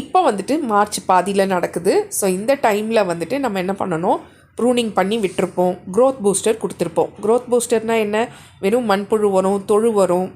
இப்போ வந்துட்டு மார்ச் பாதியில் நடக்குது. ஸோ இந்த டைமில் வந்துட்டு நம்ம என்ன பண்ணணும்? ப்ரூனிங் பண்ணி விட்டுருப்போம். க்ரோத் பூஸ்டர் கொடுத்துருப்போம். க்ரோத் பூஸ்டர்னால் என்ன? வெறும் மண்புழு உரம் தொழு உரம்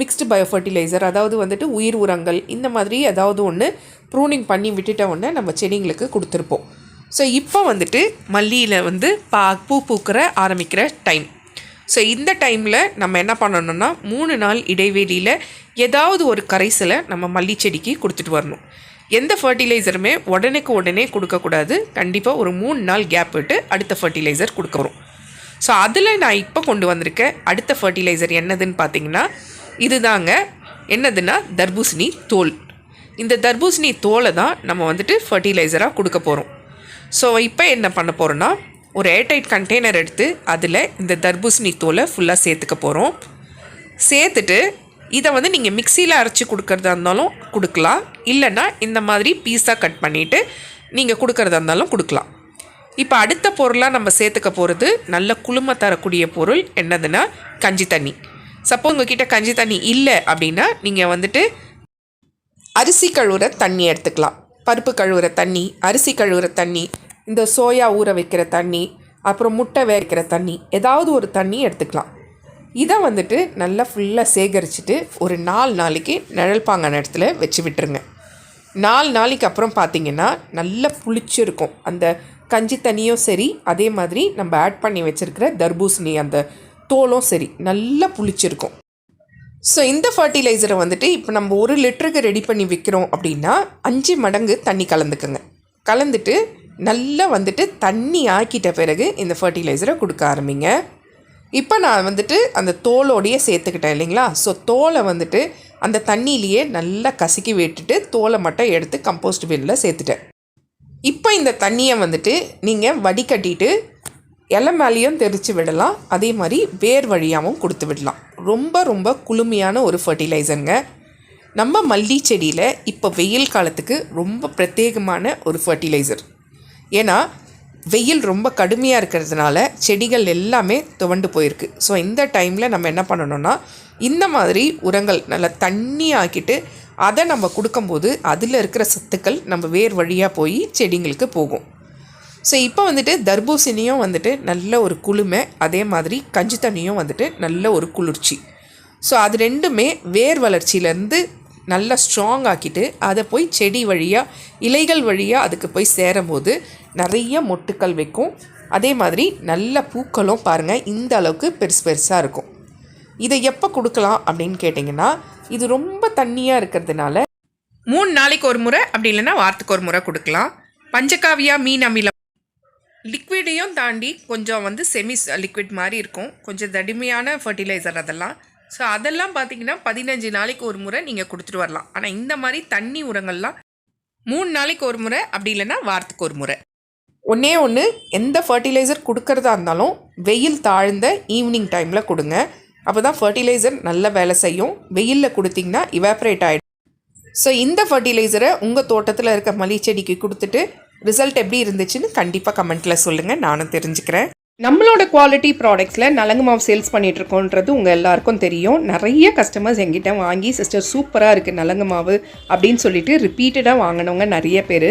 மிக்ஸ்டு பயோஃபர்டிலைசர் அதாவது வந்துட்டு உயிர் உரங்கள் இந்த மாதிரி ஏதாவது ஒன்று ப்ரூனிங் பண்ணி விட்டுட்ட உடனே நம்ம செடிங்களுக்கு கொடுத்துருப்போம். ஸோ இப்போ வந்துட்டு மல்லியில் வந்து பா பூ பூக்கிற ஆரம்பிக்கிற டைம் ஸோ இந்த டைமில் நம்ம என்ன பண்ணணும்னா மூணு நாள் இடைவெளியில் ஏதாவது ஒரு கரைசலை நம்ம மல்லி செடிக்கு கொடுத்துட்டு வரணும். எந்த ஃபர்டிலைசருமே உடனேக்கு உடனே கொடுக்கக்கூடாது கண்டிப்பாக ஒரு மூணு நாள் கேப் விட்டு அடுத்த ஃபர்டிலைசர் கொடுக்குறோம் ஸோ அதில் நான் இப்போ கொண்டு வந்திருக்க அடுத்த ஃபர்டிலைசர் என்னதுன்னு பார்த்தீங்கன்னா இதுதாங்க. என்னதுன்னா தர்பூசணி தோல். இந்த தர்பூசணி தோலை தான் நம்ம வந்துட்டு ஃபர்டிலைசராக கொடுக்க போகிறோம் ஸோ இப்போ என்ன பண்ண போகிறோன்னா ஒரு ஏர்டைட் கண்டெய்னர் எடுத்து அதில் இந்த தர்பூசணி தோலை ஃபுல்லாக சேர்த்துக்க போகிறோம் சேர்த்துட்டு இதை வந்து நீங்கள் மிக்சியில் அரைச்சி கொடுக்கறதா இருந்தாலும் கொடுக்கலாம். இல்லைன்னா இந்த மாதிரி பீஸாக கட் பண்ணிவிட்டு நீங்கள் கொடுக்கறதா இருந்தாலும் கொடுக்கலாம். இப்போ அடுத்த பொருளாக நம்ம சேர்த்துக்க போகிறது நல்ல குளுமை தரக்கூடிய பொருள் என்னதுன்னா கஞ்சி தண்ணி. சப்போஸ் உங்ககிட்ட கஞ்சி தண்ணி இல்லை அப்படின்னா நீங்கள் வந்துட்டு அரிசி கழுவுற தண்ணி எடுத்துக்கலாம். பருப்பு கழுவுற தண்ணி அரிசி கழுவுற தண்ணி இந்த சோயா ஊற வைக்கிற தண்ணி அப்புறம் முட்டை வேகிற தண்ணி ஏதாவது ஒரு தண்ணி எடுத்துக்கலாம். இதை வந்துட்டு நல்லா ஃபுல்லாக சேகரிச்சுட்டு ஒரு நாலு நாளைக்கு நிழல்பாங்கான இடத்துல வச்சு விட்டுருங்க. நாலு நாளைக்கு அப்புறம் பார்த்தீங்கன்னா நல்லா புளிச்சிருக்கும். அந்த கஞ்சி தண்ணியும் சரி அதே மாதிரி நம்ம ஆட் பண்ணி வச்சுருக்கிற தர்பூசணி அந்த தோலும் சரி நல்லா புளிச்சிருக்கும். ஸோ இந்த ஃபர்டிலைசரை வந்துட்டு இப்போ நம்ம ஒரு லிட்டருக்கு ரெடி பண்ணி விற்கிறோம் அப்படின்னா அஞ்சு மடங்கு தண்ணி கலந்துக்குங்க. கலந்துட்டு நல்லா வந்துட்டு தண்ணி ஆக்கிட்ட பிறகு இந்த ஃபர்டிலைசரை கொடுக்க ஆரம்பிங்க. இப்போ நான் வந்துட்டு அந்த தோலோடையே சேர்த்துக்கிட்டேன் இல்லைங்களா? ஸோ தோலை வந்துட்டு அந்த தண்ணியிலேயே நல்லா கசக்கி விட்டுட்டு தோலை மட்டும் எடுத்து கம்போஸ்ட் பின்னில் சேர்த்துட்டேன். இப்போ இந்த தண்ணியை வந்துட்டு நீங்கள் வடிகட்டிட்டு இலை மேலேயும் தெரித்து விடலாம். அதே மாதிரி வேர் வழியாகவும் கொடுத்து விடலாம். ரொம்ப ரொம்ப குளுமையான ஒரு ஃபர்டிலைசருங்க நம்ம மல்லி செடியில் இப்போ வெயில் காலத்துக்கு ரொம்ப பிரத்யேகமான ஒரு ஃபர்டிலைசர் ஏன்னா வெயில் ரொம்ப கடுமையாக இருக்கிறதுனால செடிகள் எல்லாமே துவண்டு போயிருக்கு. ஸோ இந்த டைமில் நம்ம என்ன பண்ணணும்னா இந்த மாதிரி உரங்கள் நல்லா தண்ணி ஆக்கிட்டு அதை நம்ம கொடுக்கும்போது அதில் இருக்கிற சத்துக்கள் நம்ம வேர் வழியாக போய் செடிங்களுக்கு போகும். ஸோ இப்போ வந்துட்டு தர்பூசணியும் வந்துட்டு நல்ல ஒரு குளுமை அதே மாதிரி கஞ்சி தண்ணியும் வந்துட்டு நல்ல ஒரு குளிர்ச்சி. ஸோ அது ரெண்டுமே வேர் வளர்ச்சியிலேருந்து நல்லா ஸ்ட்ராங் ஆக்கிட்டு அதை போய் செடி வழியாக இலைகள் வழியாக அதுக்கு போய் சேரும்போது நிறைய மொட்டுக்கள் வைக்கும். அதே மாதிரி நல்ல பூக்களும் பாருங்கள் இந்த அளவுக்கு பெருசு பெருசாக இருக்கும். இதை எப்போ கொடுக்கலாம் அப்படின்னு கேட்டிங்கன்னா இது ரொம்ப தண்ணியாக இருக்கிறதுனால மூணு நாளைக்கு ஒரு முறை அப்படி இல்லைன்னா வாரத்துக்கு ஒரு முறை கொடுக்கலாம். பஞ்சகாவியா மீன் அமிலம் லிக்விடையும் தாண்டி கொஞ்சம் வந்து செமி லிக்விட் மாதிரி இருக்கும். கொஞ்சம் தடிமையான ஃபர்டிலைசர் அதெல்லாம். ஸோ அதெல்லாம் பார்த்தீங்கன்னா பதினஞ்சு நாளைக்கு ஒரு முறை நீங்கள் கொடுத்துட்டு வரலாம். ஆனால் இந்த மாதிரி தண்ணி உரங்கள்லாம் மூணு நாளைக்கு ஒரு முறை அப்படி இல்லைன்னா வாரத்துக்கு ஒரு முறை. ஒன்றே ஒன்று எந்த ஃபர்டிலைசர் கொடுக்கறதா இருந்தாலும் வெயில் தாழ்ந்த ஈவினிங் டைமில் கொடுங்க. அப்போ தான் ஃபர்டிலைசர் நல்ல வேலை செய்யும். வெயிலில் கொடுத்தீங்கன்னா இவாப்ரேட் ஆகிடும் ஸோ இந்த ஃபர்டிலைசரை உங்கள் தோட்டத்தில் இருக்க மல்லி செடிக்கு கொடுத்துட்டு ரிசல்ட் எப்படி இருந்துச்சுன்னு கண்டிப்பாக கமெண்ட்டில் சொல்லுங்கள் நானும் தெரிஞ்சுக்கிறேன். நம்மளோட குவாலிட்டி ப்ராடக்ட்ஸில் நலங்கு மாவு சேல்ஸ் பண்ணிகிட்ருக்கோன்றது உங்கள் எல்லாருக்கும் தெரியும். நிறைய கஸ்டமர்ஸ் எங்கிட்ட வாங்கி சிஸ்டர் சூப்பராக இருக்குது நலங்கு மாவு அப்படின்னு சொல்லிட்டு ரிப்பீட்டடாக வாங்கினவங்க நிறைய பேர்.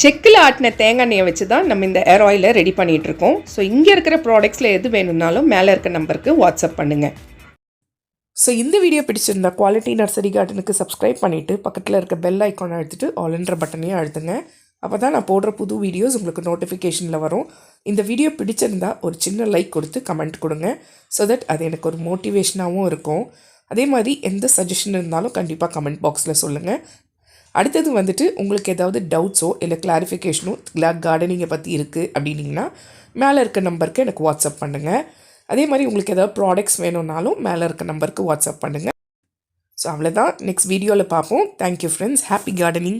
செக்கில் ஆட்டின தேங்காய் எண்ணெயை வச்சு தான் நம்ம இந்த ஏர் ஆயிலை ரெடி பண்ணிகிட்ருக்கோம் இருக்கோம் ஸோ இங்கே இருக்கிற ப்ராடக்ட்ஸில் எது வேணும்னாலும் மேலே இருக்க நம்பருக்கு வாட்ஸ்அப் பண்ணுங்கள் ஸோ இந்த வீடியோ பிடிச்சிருந்தா குவாலிட்டி நர்சரி கார்டனுக்கு சப்ஸ்கிரைப் பண்ணிவிட்டு பக்கத்தில் இருக்க பெல் ஐக்கானை அழுத்திட்டு ஆல்ன்ற பட்டனையும் அழுத்துங்க. அப்போ தான் நான் போடுற புது வீடியோஸ் உங்களுக்கு நோட்டிஃபிகேஷனில் வரும். இந்த வீடியோ பிடிச்சிருந்தா ஒரு சின்ன லைக் கொடுத்து கமெண்ட் கொடுங்க. ஸோ தட் அது எனக்கு ஒரு மோட்டிவேஷனாகவும் இருக்கும். அதே மாதிரி எந்த சஜஷன் இருந்தாலும் கண்டிப்பாக கமெண்ட் பாக்ஸில் சொல்லுங்கள் அடுத்தது வந்துட்டு உங்களுக்கு ஏதாவது டவுட்ஸோ இல்லை கிளாரிஃபிகேஷனோ கார்டனிங்கை பற்றி இருக்குது அப்படின்னீங்கன்னா மேலே இருக்க நம்பருக்கு எனக்கு வாட்ஸ்அப் பண்ணுங்கள் அதே மாதிரி உங்களுக்கு ஏதாவது ப்ராடக்ட்ஸ் வேணும்னாலும் மேலே இருக்க நம்பருக்கு வாட்ஸ்அப் பண்ணுங்கள் ஸோ அவ்வளோதான் நெக்ஸ்ட் வீடியோவில் பார்ப்போம். Thank you friends happy gardening